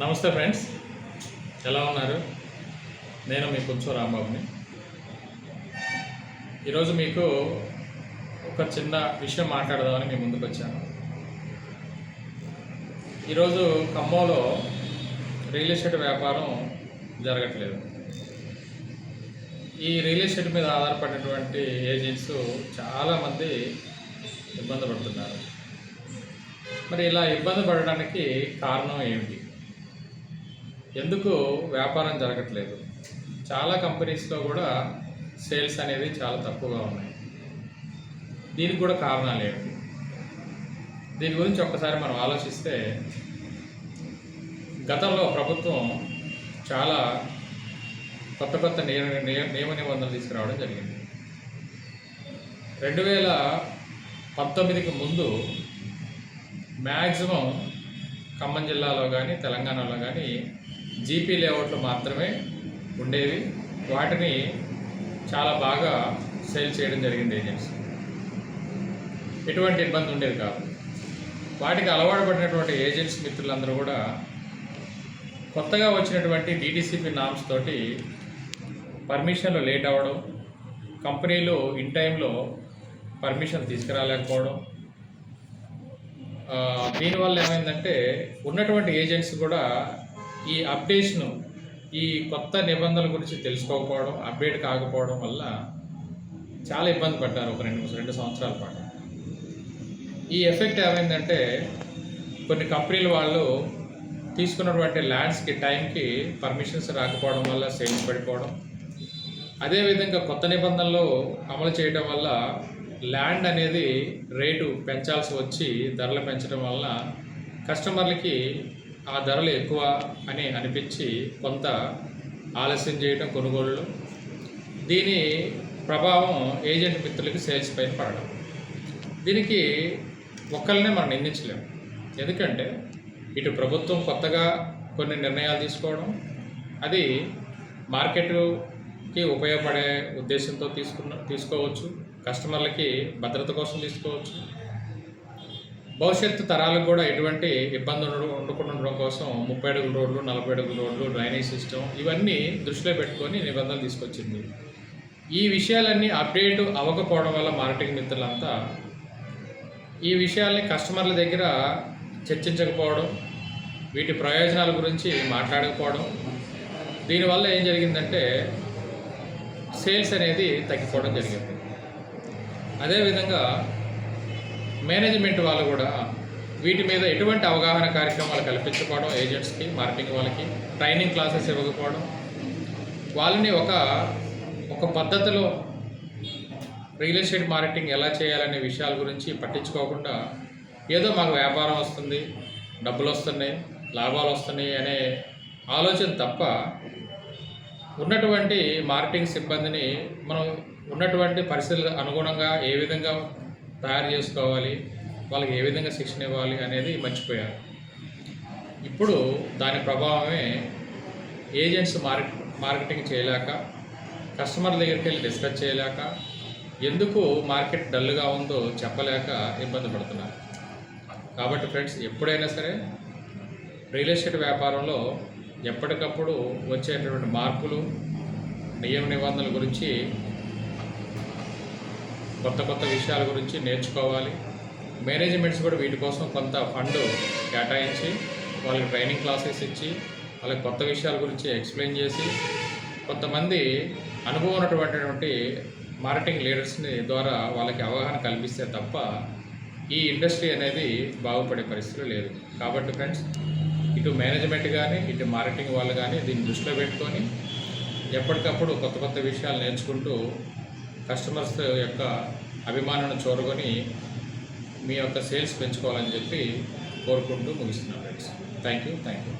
నమస్తే ఫ్రెండ్స్. ఎలా ఉన్నారు? నేను మీ కొంచెం రాంబాబుని. ఈరోజు మీకు ఒక చిన్న విషయం మాట్లాడదామని మీ ముందుకు వచ్చాను. ఈరోజు ఖమ్మంలో రియల్ ఎస్టేట్ వ్యాపారం జరగట్లేదు. ఈ రియల్ ఎస్టేట్ మీద ఆధారపడినటువంటి ఏజెంట్స్ చాలామంది ఇబ్బంది పడుతున్నారు. మరి ఇలా ఇబ్బంది పడడానికి కారణం ఏమిటి? ఎందుకు వ్యాపారం జరగట్లేదు? చాలా కంపెనీస్లో కూడా సేల్స్ అనేది చాలా తక్కువగా ఉన్నాయి. దీనికి కూడా కారణాలు ఏమిటి? దీని గురించి ఒక్కసారి మనం ఆలోచిస్తే గతంలో ప్రభుత్వం చాలా కొత్త కొత్త నియమ నియ- నియమ నిబంధనలు తీసుకురావడం జరిగింది. రెండు వేల పంతొమ్మిదికి ముందు మ్యాక్సిమం ఖమ్మం జిల్లాలో కానీ తెలంగాణలో కానీ జీపీ లేఅవుట్లు మాత్రమే ఉండేవి. వాటిని చాలా బాగా సేల్ చేయడం జరిగింది ఏజెంట్స్ ఎటువంటి ఇబ్బంది ఉండేది కాదు. వాటికి అలవాటు పడినటువంటి ఏజెంట్స్ మిత్రులందరూ కూడా కొత్తగా వచ్చినటువంటి డీటీసీపీ నామ్స్ తోటి పర్మిషన్లు లేట్ అవ్వడం కంపెనీలు ఇన్ టైంలో పర్మిషన్ తీసుకురాలేకపోవడం దీనివల్ల ఏమైందంటే ఉన్నటువంటి ఏజెంట్స్ కూడా ఈ అప్డేషన్ ఈ కొత్త నిబంధనల గురించి తెలుసుకోకపోవడం అప్డేట్ కాకపోవడం వల్ల చాలా ఇబ్బంది పడ్డారు ఒక రెండు రెండు సంవత్సరాల పాటు. ఈ ఎఫెక్ట్ ఏమైందంటే కొన్ని కంపెనీల వాళ్ళు తీసుకున్నటువంటి ల్యాండ్స్కి టైంకి పర్మిషన్స్ రాకపోవడం వల్ల సేల్స్ పడిపోవడం. అదేవిధంగా కొత్త నిబంధనలు అమలు చేయడం వల్ల ల్యాండ్ అనేది రేటు పెంచాల్సి వచ్చి ధరలు పెంచడం వల్ల కస్టమర్లకి ఆ ధరలు ఎక్కువ అని అనిపించి కొంత ఆలస్యం చేయడం కొనుగోళ్ళు దీని ప్రభావం ఏజెంట్ మిత్రులకి సేల్స్ పైన పడడం. దీనికి ఒక్కరినే మనం నిందించలేము. ఎందుకంటే ఇటు ప్రభుత్వం కొత్తగా కొన్ని నిర్ణయాలు తీసుకోవడం అది మార్కెట్కి ఉపయోగపడే ఉద్దేశంతో తీసుకున్న తీసుకోవచ్చు. కస్టమర్లకి భద్రత కోసం తీసుకోవచ్చు. భవిష్యత్తు తరాలకు కూడా ఎటువంటి ఇబ్బందులు ఉండకుండా ఉండడం కోసం ముప్పై అడుగుల రోడ్లు నలభై అడుగుల రోడ్లు డ్రైనేజ్ సిస్టమ్ ఇవన్నీ దృష్టిలో పెట్టుకొని నిబంధనలు తీసుకొచ్చింది. ఈ విషయాలన్నీ అప్డేట్ అవ్వకపోవడం వల్ల మార్కెటింగ్ మిత్రులంతా ఈ విషయాల్ని కస్టమర్ల దగ్గర చర్చించకపోవడం వీటి ప్రయోజనాల గురించి మాట్లాడకపోవడం దీనివల్ల ఏం జరిగిందంటే సేల్స్ అనేది తగ్గిపోవడం జరిగింది. అదేవిధంగా మేనేజ్మెంట్ వాళ్ళు కూడా వీటి మీద ఎటువంటి అవగాహన కార్యక్రమాలు కల్పించకపోవడం ఏజెంట్స్కి మార్కెటింగ్ వాళ్ళకి ట్రైనింగ్ క్లాసెస్ ఇవ్వకపోవడం వాళ్ళని ఒక ఒక పద్ధతిలో రియల్ ఎస్టేట్ మార్కెటింగ్ ఎలా చేయాలనే విషయాల గురించి పట్టించుకోకుండా ఏదో మాకు వ్యాపారం వస్తుంది డబ్బులు వస్తున్నాయి లాభాలు వస్తున్నాయి అనే ఆలోచన తప్ప ఉన్నటువంటి మార్కెటింగ్ సిబ్బందిని మనం ఉన్నటువంటి పరిస్థితులకు అనుగుణంగా ఏ విధంగా తయారు చేసుకోవాలి వాళ్ళకి ఏ విధంగా శిక్షణ ఇవ్వాలి అనేది మర్చిపోయారు. ఇప్పుడు దాని ప్రభావమే ఏజెంట్స్ మార్కెట్ మార్కెటింగ్ చేయలేక కస్టమర్ దగ్గరికి వెళ్ళి డిస్కస్ చేయలేక ఎందుకు మార్కెట్ డల్గా ఉందో చెప్పలేక ఇబ్బంది పడుతున్నారు. కాబట్టి ఫ్రెండ్స్ ఎప్పుడైనా సరే రియల్ ఎస్టేట్ వ్యాపారంలో ఎప్పటికప్పుడు వచ్చేటటువంటి మార్పులు నియమ నిబంధనల గురించి కొత్త కొత్త విషయాల గురించి నేర్చుకోవాలి. మేనేజ్మెంట్స్ కూడా వీటి కోసం కొంత ఫండ్ కేటాయించి వాళ్ళకి ట్రైనింగ్ క్లాసెస్ ఇచ్చి వాళ్ళకి కొత్త విషయాల గురించి ఎక్స్ప్లెయిన్ చేసి కొంతమంది అనుభవం ఉన్నటువంటి మార్కెటింగ్ లీడర్స్ని ద్వారా వాళ్ళకి అవగాహన కల్పిస్తే తప్ప ఈ ఇండస్ట్రీ అనేది బాగుపడే పరిస్థితి లేదు. కాబట్టి ఫ్రెండ్స్ ఇటు మేనేజ్మెంట్ కానీ ఇటు మార్కెటింగ్ వాళ్ళు కానీ దీన్ని దృష్టిలో పెట్టుకొని ఎప్పటికప్పుడు కొత్త కొత్త విషయాలు నేర్చుకుంటూ కస్టమర్స్ యొక్క అభిమానాన్ని చూరగొని మీ యొక్క సేల్స్ పెంచుకోవాలని చెప్పి కోరుకుంటూ ముగిస్తున్నాను friends thank you thank you